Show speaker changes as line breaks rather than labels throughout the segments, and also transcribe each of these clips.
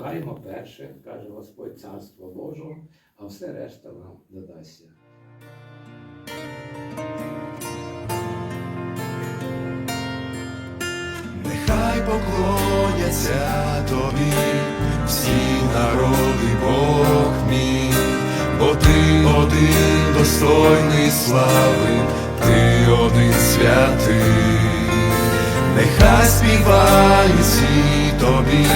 Шукаємо перше, каже Господь Царство Боже, а все решта нам додасться.
Нехай поклоняться тобі, всі народи Бог мій, бо ти один достойний слави, ти один святий нехай співає світ тобі,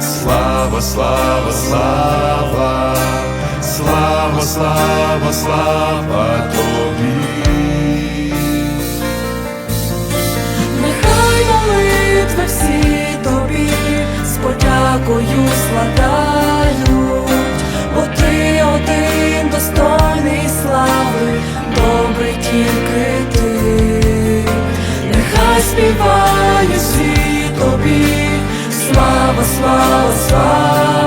слава, слава, слава, слава, слава, слава тобі.
Нехай молитви всі тобі, з подякою слада. співає всі тобі, слава, слава, слава.